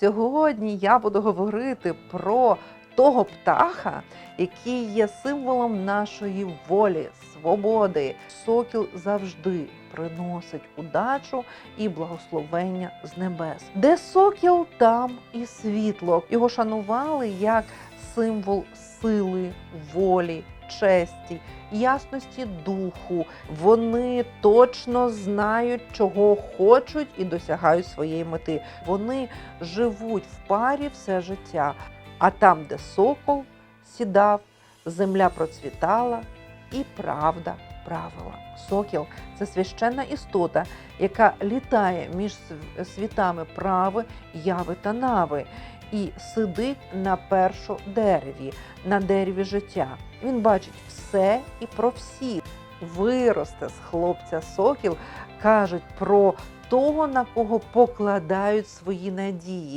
Сьогодні я буду говорити про того птаха, який є символом нашої волі, свободи. Сокіл завжди приносить удачу і благословення з небес. Де сокіл, там і світло. Його шанували як символ сили, волі, честі, ясності духу. Вони точно знають, чого хочуть і досягають своєї мети. Вони живуть в парі все життя. А там, де сокол сідав, земля процвітала і правда правила. Сокіл це священна істота, яка літає між світами прави, яви та нави і сидить на першому дереві, на дереві життя. Він бачить все і про всіх. Виросте з хлопця сокіл, кажуть про того, на кого покладають свої надії.